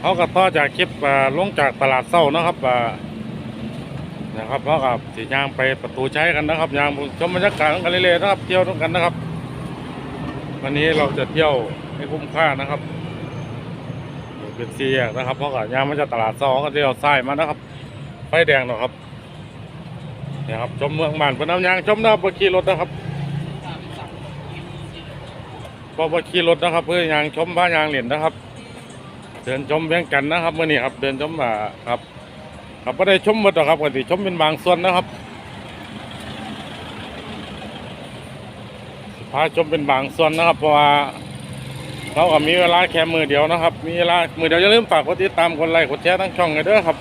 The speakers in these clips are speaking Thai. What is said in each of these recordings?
เขาก็ต่อจากคลิปลงจากตลาดเศร้านะครับนะครับเขากับสียางไปประตูใช้กันนะครับยางชมบรรยากาศกันเรื่อยๆนะครับเที่ยวด้วยกันนะครับ วันนี้เราจะเที่ยวให้คุ้มค่านะครับเป็นเสียนะครับเพราะกับยางมาจากตลาดเศร้าก็เที่ยวซ้มานะครับไฟแดงนะครับนี่ยครับชมเมืองบ้านเป็นน้ำยางชมนะครับขี่รถนะครับพอบ่ขี่รถนะครับ เพื่อยางชมบ้านยางเหรียญนะครับ เดินชมเวียงกันน์นะครับเมื่อนี้ครับ เดินชมอ่าครับครับไม่ได้ชมหมดหรอกครับก็สิชมเป็นบางส่วนนะครับพาชมเป็นบางส่วนนะครับ เพราะว่าเราก็มีเวลาแค่มือเดียวนะครับ มีเวลามือเดียวอย่าลืมฝากกดติดตามกดไลค์กดแชร์ทั้งช่องกันด้อครับ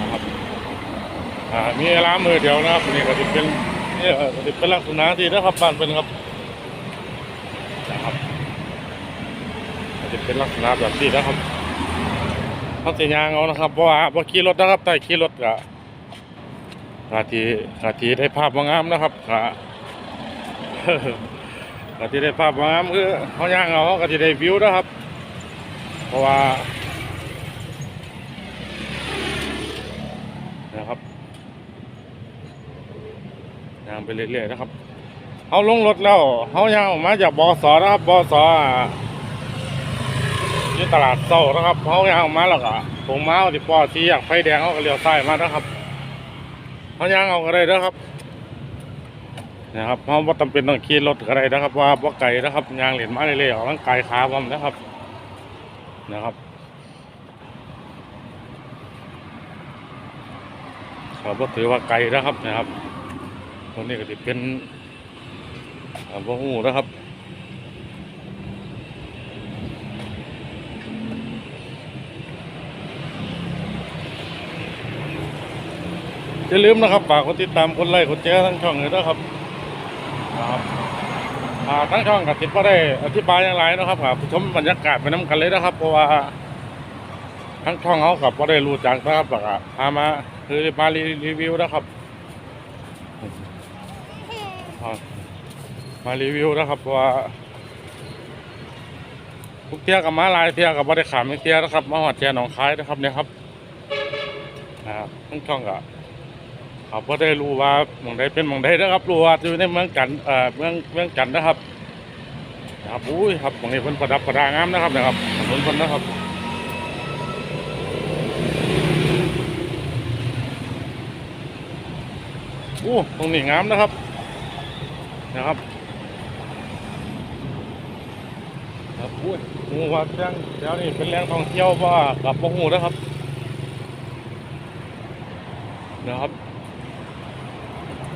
นะครับมีเวลามือเดียวนะครับนี่ก็จะเป็นนี่เอ่อก็จะเป็นลักษณะที่นะครับบ้านเป็นครับ จะเป็นลักษณะแบบนี้นะครับเขาสียางเอานะครับเพราะว่าพอขี่รถนะครับแต่ขี่รถก็ขาทีขาทีได้ภาพงามนะครับขาขาทีได้ภาพงามคือเขาย่างเอาเขาก็จะได้วิวนะครับ เพราะว่านะครับยางไปเรื่อยๆนะครับเขาลงรถแล้วเขายางออกมาจากบอสนะครับบอสอ่า อยู่ตลาดเศร้านะครับเขายางออกมาแล้วก็ผมมาเอาที่ปอสีอยากไฟแดงเขาก็เลี้ยวซ้ายมานะครับเขายางเอาก็ได้นะครับนะครับเขาบ่จำเป็นต้องขี่รถก็ได้นะครับ ว่าบ่ไกลนะครับยางเหรียญมาเรื่อยๆออกกำลังกายขาผมนะครับนะครับครับก็ถือว่าไกลนะครับนะครับ ตรงนี้ก็จะเป็นอ่าบ่หูนะครับ อย่าลืมนะครับฝากกดติดตามกดไลค์กดแชร์ทั้งช่องเลยนะครับครับทั้งช่องกับติดก็ได้อธิบายอย่างไรนะครับครับชมบรรยากาศไปน้ำกันเลยนะครับ เพราะว่าทั้งช่องเขากับก็ได้รู้จักนะครับแล้วก็พามาคือมารีวิวนะครับมารีวิวนะครับเพราะว่าทุกเที่ยกับมาลายเที่ยกับบ่ได้ขามเที่ยนะครับมาหอดแจหนองคายนะครับเนี่ยครับนะครับทั้งช่องก็ เขาก็ได้รู้ว่าหมองใดเป็นหมองใดนะครับรู้ว่าอยู่ในเมืองกันเอ่อเมืองเมืองกันนะครับนะครับอุ้ยครับหมองนี้เพิ่นประดับประดางามนะครับนะครับถนนเพิ่นนะครับโอ้ตรงนี้งามนะครับนะครับครับโอ้ยหูว่าแรงแถวนี้เป็นแรงท่องเที่ยวว่ากับพวกหูนะครับนะครับ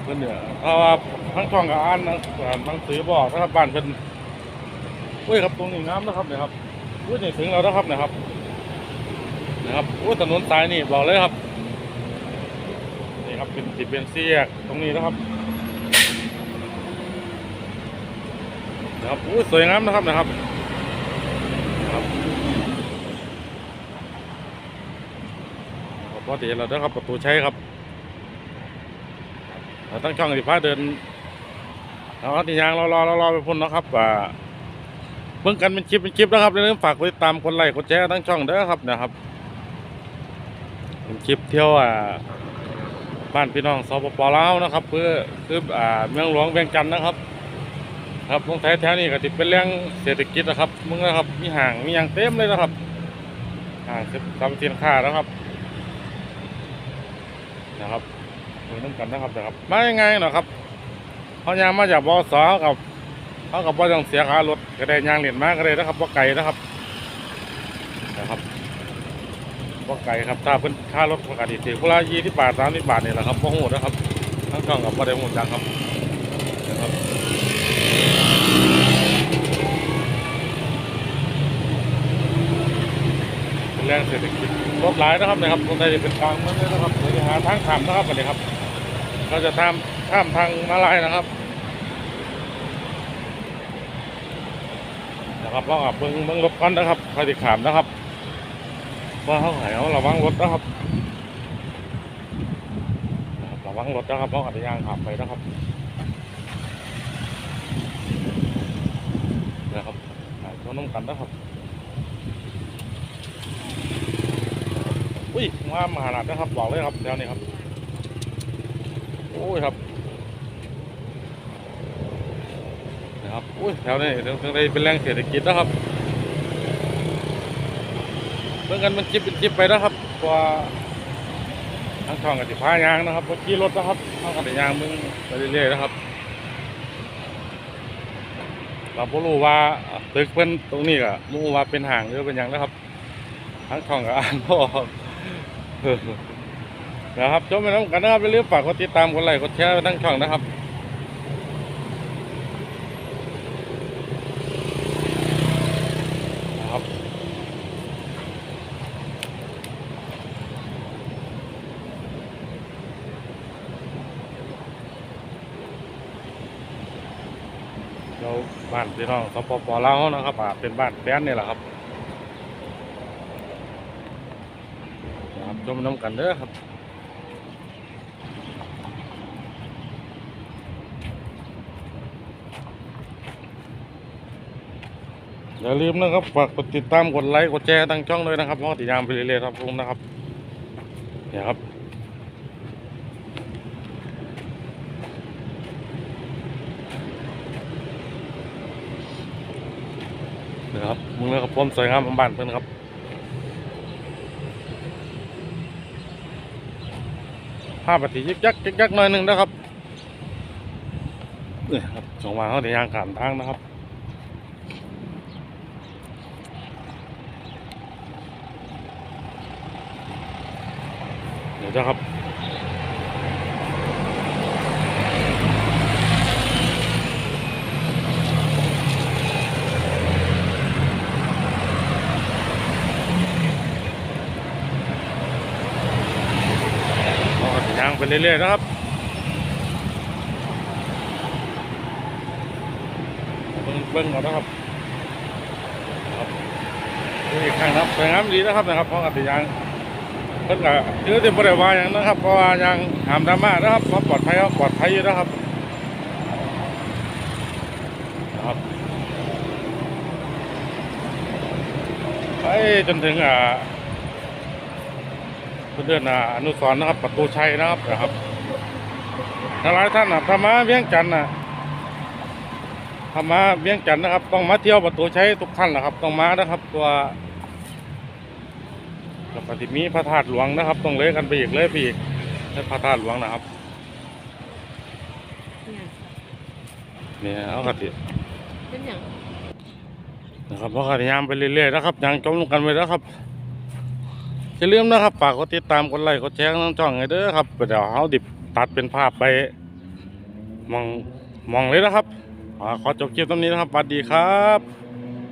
เพื่นเนี่ยถ้าว่าทั้งช่องกับอ่านหนังอ่านหนังสือบอกนะครับบ้านเป็นเฮ้ยครับตรงนี้งามนะครับเนี่ยครับอุ้ยนี่ถึงแล้วนะครับนะครับนะครับอุ้ยถนนสายนี่บอกเลยครับนี่ครับเป็นติดเป็นเสียกตรงนี้นะครับนะครับอู้ยสวยงามนะครับนะครับนครับนะครับพอดีแล้วนะครับประตูใช้ครับ ตั้งช่องสิพาเดินเอาติยางรอรอรอรอไปพุ่นนะครับอ่าเบิ่งกันเป็นคลิปเป็นคลิปนะครับอย่าลืมฝากกดติดตามกดไลค์กดแชร์ทั้งช่องเด้อครับนะครับเป็นคลิปเที่ยวอ่าบ้านพี่น้องสปปลาวนะครับ เพื่อคืออ่าเมืองหลวงเวียงจันทน์นะครับ ครับตรงแถวแถวนี้ก็ติดเป็นเรื่องเศรษฐกิจนะครับมึงนะครับมีห่างมีอย่างเต็มเลยนะครับห่างทำสินค้านะครับนะครับ ดูน้ำกันนะครับนะครับ มายังไงเนาะครับเขายางมาจากบสกับเขากับว่าต้องเสียค่ารถก็ได้ยางเหรียญมาก็ได้นะครับว่าไก่นะครับนะครับว่าไก่ครับถ้าเป็นค่ารถปกติถือคนละยี่สิบบาทสามสิบบาทนี่แหละครับพ่อหูนะครับทั้งช่องกับพ่อได้หูจังครับนะครับแรงเศรษฐกิจรถหลายนะครับนะครับตรงใดเป็นกลางเมืองเลยนะครับเราจะหาทางข้ามนะครับวันนี้ครับ เราจะข้ามข้ามทางมาลายนะครับนะครับเพราะว่าเบิ้งเบิ้งรถก่อนนะครับใครจะขามนะครับว่าเขาหายเขาระวังรถนะครับระวังรถนะครับเพราะอาจจะยางขับไปนะครับนะครับหายตัวน้ำกันนะครับอุ้ยงามหานาถนะครับบอกเลยครับแถวนี้ครับ โอ้ยครับนะครับอุ้ยแถวนี้เดี๋ยวถึงได้เป็นแหล่งเศรษฐกิจนะครับเมื่อกันมันจิบเป็นจิบไปนะครับเพราะว่าทั้งช่องกับสิพายางนะครับรถขี่รถนะครับทั้งกันแต่ยางมึงไปเรื่อยๆนะครับเราบ่รู้ว่าตึกเพิ่นตรงนี้ก็บ่รู้ว่าเป็นห่างหรือเป็นหยังนะครับ ทั้งช่องก็อ่านบ่ออก นะครับชมไปน้ำกันนะครับอย่าลืมฝากกดติดตามกดไลค์กดแชร์ทั้งช่องนะครับนะครับเราบ้านพี่น้องสปปลาวเรานะครับอ่าเป็นบ้านแฟนนี่แหละครับนะครับชมน้ำกันเด้อครับ อย่าลืมนะครับฝากกดติดตามกดไลค์กดแชร์ตั้งช่องด้วยนะครับเพราะว่าติดตามไปเรื่อยๆครับผมนะครับเนี่ยครับนะครับมึงเลยครับผมสวยงามบ้านเพื่อนครับภาพปฏิยิกยักยิกยักหน่อยหนึ่งนะครับเนี่ยครับสองวางเขาในยางขามทางนะครับ ดี๋ยวนะครับเราก็จะย่างไปเรื่อยๆนะครับเบิ้งเบิ้งก่อนนะครับครับดูอีกครั้งนะครับสวยงามดีนะครับนะครับเพราะกติยาง เพิ่นก็ถือที่บ่ได้ว่ายังนะครับเพราะว่ายังหามดราม่านะครับเพราะปลอดภัยครับปลอดภัยอยู่นะครับนะครับไปจนถึงอ่าเดือนอ่าอนุสรณ์นะครับ ประตูชัยนะครับนะครับหลายท่านนะถ้ามาเวียงจันทน์นะถ้ามาเวียงจันทน์นะครับ ต้องมาเที่ยวประตูชัยทุกท่านนะครับ ต้องมานะครับ ตัว แล้วก็ที่มีพระธาตุหลวงนะครับต้องเลยกันไปอีกเลยไปอีกในพระธาตุหลวงนะครับเนี่ยเนี่ยเอากติเป็นอย่างนะครับเพราะกติยามไปเรื่อยๆนะครับยังจมลงกันไปแล้วครับอย่าลืมนะครับฝากกดติดตามกดไลค์กดแชร์ทั้งช่องให้เด้อครับเดี๋ยวเขาดิบตัดเป็นภาพไปมองมองเลยนะครับอ่าขอจบคลิปตรงนี้นะครับสวัสดีครับ